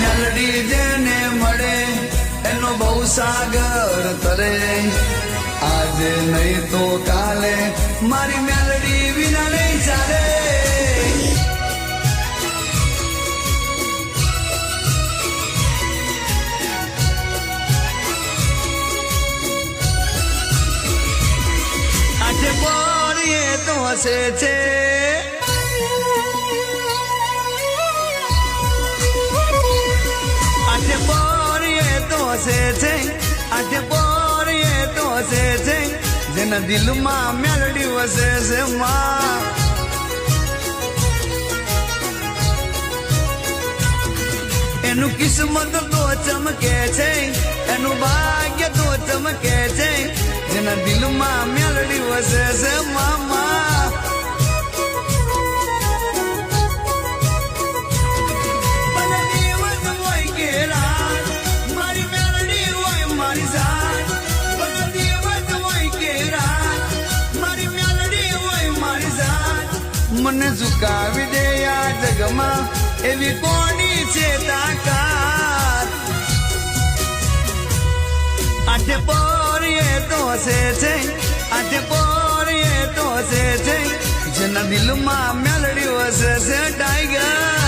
મેલડી જેને મળે, એનો બહુ સાગર તરે. આજે નહીં તો કાલે મારી મેલડી વિના નહીં ચાલે. આજે બોરીએ તો હસે છે. છે આજે બોરીએ તો વસે છે જેના દિલમાં મેલડી વસે છે માં. એનું કિસ્મત તો ચમકે છે, એનું ભાગ્ય તો ચમકે છે, જેના દિલમાં મેલડી વસે છે મામા. મને ઝુકાવી દે આ જગમાં, એવી કોની છે તાકાત? આજે પોરીએ તો હસે છે, આજે પોરીએ તો હસે છે. જેના દિલમાં મેલડી વસે છે, ટાઈગર.